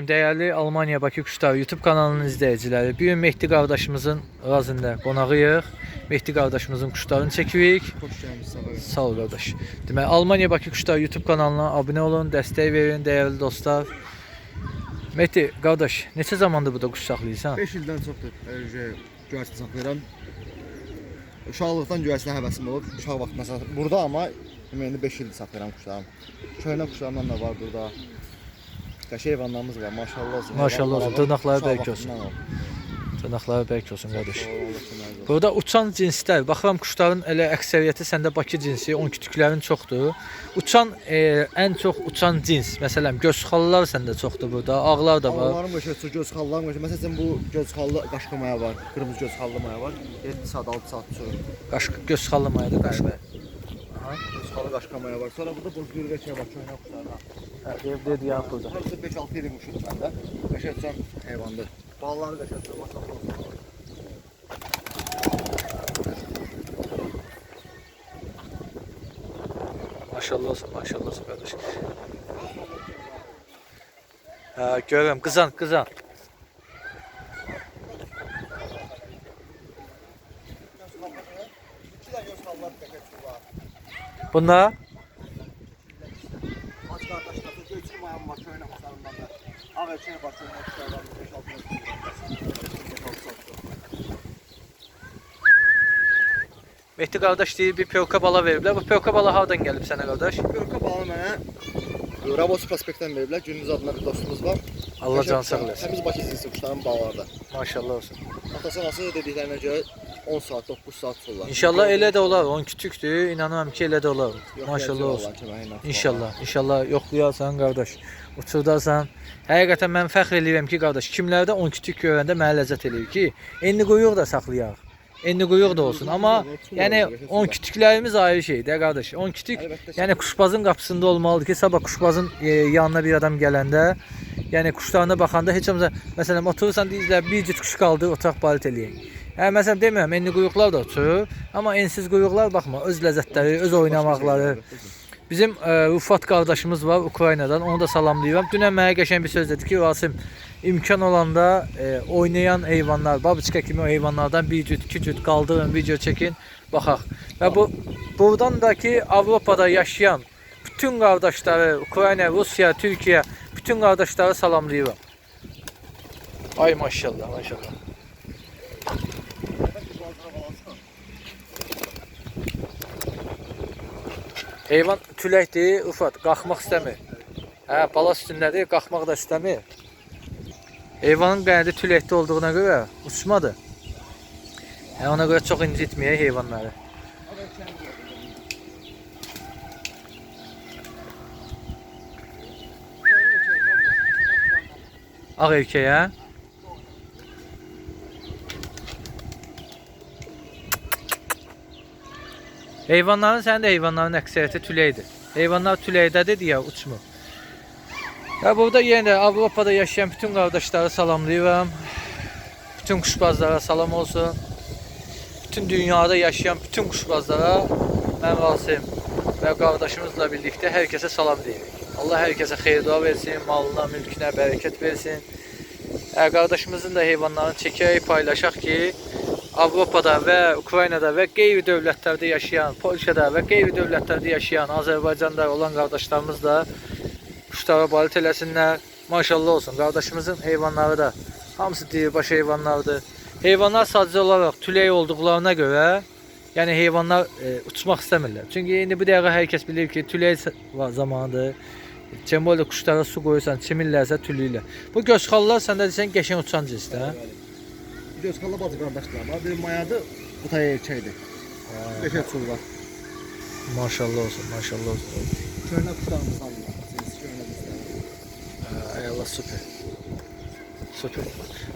Değerli Almanya Bakı Kuşlar YouTube kanalının izləyiciləri, bu gün Mehdi qardaşımızın razında qonağıyıq. Mehdi qardaşımızın kuşlarını çəkirik. Geldiniz Sabah. Sağ ol qardaş. Demək, Almanya Bakı Kuşlar YouTube kanalına abunə olun, dəstək verin dəyərli dostlar. Mehdi qardaş, neçə zamandır burada kuş saxlayırsan? 5 ildən çoxdur e, güvəçini saxlayıram. Uşaqlıqdan güvəçinə həvəsim olub. Uşaq vaxtında saxlayıram. Burada amma ümumi 5 ildir saxlayıram kuşlarım. Köhnə kuşlarımdan da var burada. Qəşəng heyvanlarımız var. Maşallah olsun. Maşallah olsun, uşaq bərk olsun. Tırnaqları bərk olsun qardaş. Burada uçan cinslər, baxıram kuşların elə əksəriyyəti səndə Bakı cinsi, 10 kütüklərin çoxdur. Uçan e, ən çox uçan cins, məsələn, gözxallar səndə çoxdur burada, ağlar da var. Onların böyle şu göz xallarım var. Məsələn bu göz xallı qaşqamaya var. Qırmızı göz xallı maya var. 7 saat 6 saat sürür. Qaş gözxallı mayadır qaş. Bəli. Göz xallı qaşqamaya var. Sonra burada boz gürgə şey var. Köhnə kuşlardan. Dev burada. Hamısı 5-6 ilin quşudur məndə. Qəşəng uçan heyvandır. Balları uçan maşallah olsun. Maşallah olsun. İki də göz xallar qəşəng var. Bunlar Quşlarından da. Ağ erkək var köhnə quşlardan 5-6 Mehdi qardaş deyir bir pevka bala veriblər. Bu pevka bala hardan gəlib sənə qardaş? Görkə balı mənə Rabos prospektdən veriblər. Gündüz adına bir dostumuz var. Allah can sağ eləsin. Təmiz Bakı cinsi quşların. Maşallah olsun. Atası anası dediklərinə görə 10 saat, 9 saat tuturlar. İnşallah elə də olar. 10 kütükdür. İnanıram ki, elə də olar. Yox, Maşallah olsun. İnşallah, inşallah yoxlayarsan qardaş. Uçurdarsan. Həqiqətən mən fəxr eləyirəm ki, qardaş, kimlərdə 10 kütük görəndə mənə ləzzət eləyir ki, enli quyruq da saxlayaq. Enli quyruq da olsun. Amma yəni 10 kütüklərimiz ayrı şeydir, qardaş. 10 kütük yəni kuşbazın qapısında olmalıdır ki, sabah kuşbazın e, yanına bir adam gələndə, yəni quşlarına baxanda heç olmasa məsələn oturursan deyirlər bir cüt kuş qaldı, otaq balit eləyək. Hə məsələn demirəm, enli quyruqlar da uçur, amma ensiz quyruqlar baxma, öz ləzzətləri, öz oynamaqları. Bizim e, Rufat qardaşımız var Ukraynadan. Onu da salamlayıram. Dünən mənə qəşəng bir söz dedi ki, Rasim imkan olanda e, oynayan heyvanlar, babiçka kimi heyvanlardan bir cüt, iki cüt qaldırın, video çəkin, baxaq. Və bu buradan da ki Avropada yaşayan bütün qardaşları, Ukrayna, Rusiya, Türkiyə, bütün qardaşları salamlayıram. Ay maşallah, maşallah. Heyvan tüləkdir, Ufat, qalxmaq istəmir. Hə, bala üstündədir, qalxmaq da istəmir. Heyvanın qəndi tüləkdə olduğuna görə uçmadı. Hə, ona görə çox incitməyək heyvanları. Ağ erkəyə. Heyvanların sənin də heyvanların əksəriyyəti tüləkdir. Heyvanlar tüləydədir deyə uçmur. Ya burada yenə də Avropada yaşayan bütün qardaşları salamlayıram. Bütün kuşbazlara salam olsun. Bütün dünyada yaşayan bütün kuşbazlara mən Rasim və qardaşımızla birlikdə hər kəsə salam deyirik. Allah hər kəsə xeyir dua versin, malına, mülkünə bərəkət versin. Ə, qardaşımızın da heyvanlarını çəkərək paylaşaq ki, Avropada və Ukraynada və qeyri dövlətlərdə yaşayan, Polşada və qeyri dövlətlərdə yaşayan, Azərbaycanda olan qardaşlarımız da kuşlara balit eləsinlər. Maşallah olsun. Qardaşımızın heyvanları da hamısı diribaş heyvanlardır. Heyvanlar sadəcə olaraq tülək olduqlarına görə, yəni heyvanlar e, uçmaq istəmirlər. Çünki indi bu dəqiqə hər kəs bilir ki, va- zamanıdır. Cəmolə quşlara su qoyursan, çimirlərsə tülüylə. Bu gözxallar səndə desən qəşəng uçan cinsdir, hə? Göz xallı bacı qardaşlar var. Biri mayadır, bu tay erkəkdir. Beşə çullar. Maşallah olsun, maşallah olsun. Köhnə quşlarımızdan var. Cinsi köhnə quşlar. Ay Allah süper. Süper.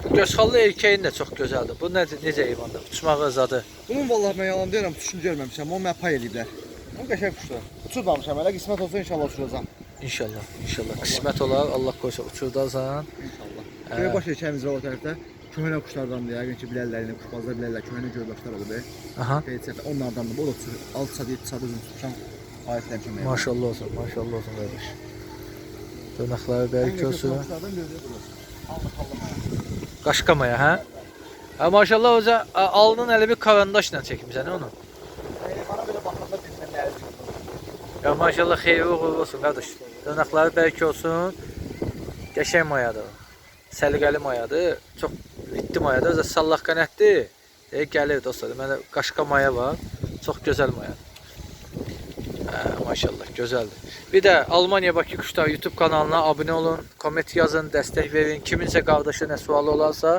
Bu gözxallı erkəyin də çox gözəldir. Bu necə necə heyvandır? Uçmağı zadı. Bunun vallahi mən yalan deyirəm, tuşunu görməmişəm. Onu mənə pay eləyiblər. O qəşəng quşdur. Uçurmamışam hələ, qismət olsa inşallah uçuracam. İnşallah, inşallah. Qismət olar, Allah qoysa uçurdarsan. İnşallah. Böyle baş erkəyimiz var o tərəfdə. Köhnə quşlardan da yəqin ki bilərlər, indi quşbazlar bilərlər, köhnə gölbaşlar olub. e. Aha. Qeyd onlardan da bu da uçur. 6 saat 7 saat uzun tutmuşam. Ayət eləmişəm. Maşallah olsun, maşallah olsun qardaş. Dırnaqları bərk olsun. Kuşlardan. Qaşqamaya, hə? Ha maşallah oca a- alnın elə bir karandaşla çəkmisən onu. Ee, bana yazıyor. Ya maşallah xeyri uğurlu olsun qardaş. Dırnaqları bərk olsun. Qəşəng mayadır. Səliqəli mayadır. Çox bitdi mayadır. Özə sallaq qənətdir. E, gəlir dostlar. Məndə qaşqa maya var. Çox gözəl mayadır. Hə, maşallah, gözəldir. Bir də Almaniya Bakı Quşlar YouTube kanalına abunə olun, komment yazın, dəstək verin. Kiminsə qardaşa nə sualı olarsa,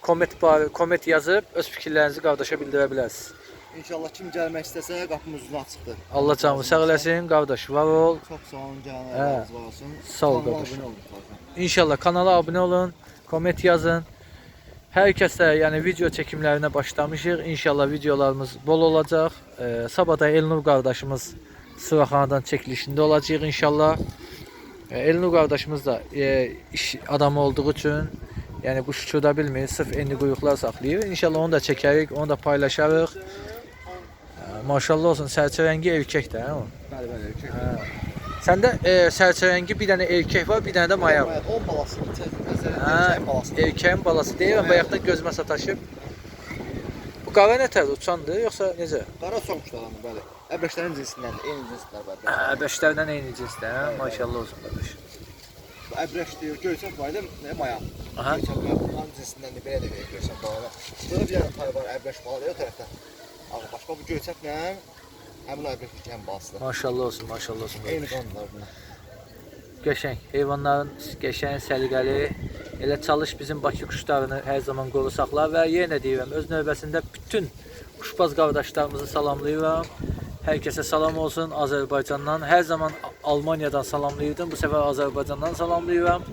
komment bar, komment yazıb öz fikirlərinizi qardaşa bildirə bilərsiniz. İnşallah kim gelmek istese kapımız uzun açıktır. Allah canı sağ eləsin, qardaş. Var ol. Çok sağ olun. Allah razı olsun. Sağ ol zaten. İnşallah kanala abunə olun, komment yazın. Hər kəsə, yəni video çəkimlərinə başlamışıq. İnşallah videolarımız bol olacaq. Ee, sabah da Elnur qardaşımız Sıraxanadan çəkilişində olacaq inşallah. Ee, Elnur qardaşımız da e, iş adamı olduğu üçün yəni quş uçurda bilmir, sırf enli quyruqlar saxlayır. İnşallah onu da çəkərik, onu da paylaşarıq. Ee, maşallah olsun, sərçərəngi erkəkdir, hə o? Bəli, bəli. erkek. Hə. Səndə e, sərçərəngi bir dənə erkək var, bir dənə də maya var. Evet, 10 balasını Hə, erkeğin balasını. erkəyin balası deyirəm, bayaqdan gözümə sataşıb. Bu qara nətər uçandır, yoxsa necə? Qara son kuşlardan bəli. Əbləşlərin cinsindən, eyni cinslər bəli. Hə, beşlərdən eyni cinsdə, hə? Maşallah olsun qardaş. Bu əbrəş deyir, var idi, nə maya. Aha. Göyçək maya, bunların cinsindən də belə də verir göyçək balalar. Burada bir dənə tay var, əbrəş balalar o tərəfdə. Ağa başqa bu göyçəklə həmin əbrəş kişən balasıdır. Maşallah olsun, maşallah olsun. Eyni qanunlar bunlar. Qəşəng, heyvanların qəşəng, səliqəli. Elə çalış bizim Bakı quşlarını hər zaman qorusaqlar və yenə deyirəm, öz növbəsində bütün quşbaz qardaşlarımızı salamlayıram. Hər kəsə salam olsun Azərbaycandan. Hər zaman Almaniyadan salamlayırdım. Bu səfər Azərbaycandan salamlayıram.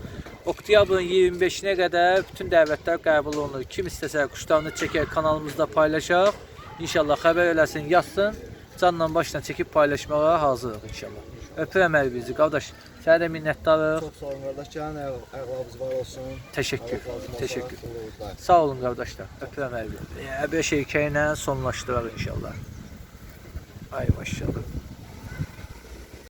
Oktyabrın 25-nə qədər bütün dəvətlər qəbul olunur. Kim istəsə quşlarını çəkər, kanalımızda paylaşaq. İnşallah xəbər eləsin, yazsın. Canla başla çəkib paylaşmağa hazırıq inşallah. Öpürəm hər birinizi qardaş. Sənə də minnətdarıq. Çox sağ olun qardaş, canın ayaqlarınız var olsun. Təşəkkür. Təşəkkür. Sağ olun. Qardaşlar. Öpürəm hər birinizi. Əbəş erkəyi ilə sonlaşdıraq inşallah. Ay maşallah.